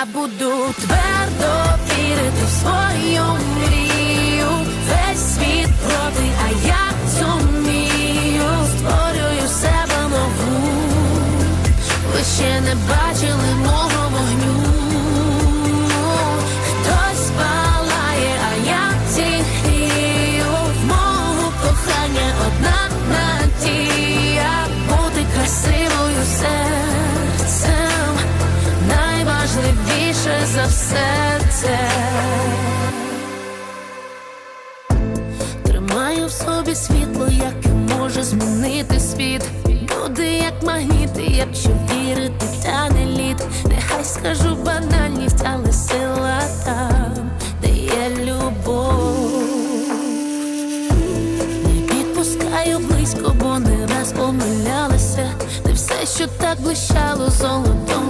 я буду твердо вірити в свою мрію. Весь світ проти, а я зумію. Створюю себе нову. Ви ще не бачили мого за все це. Тримаю в собі світло, яке може змінити світ. Люди як магніти, якщо вірити, тане лід. Нехай скажу банальність, але сила там, де є любов. Не близько, бо не раз помилялася. Не все, що так блищало, золото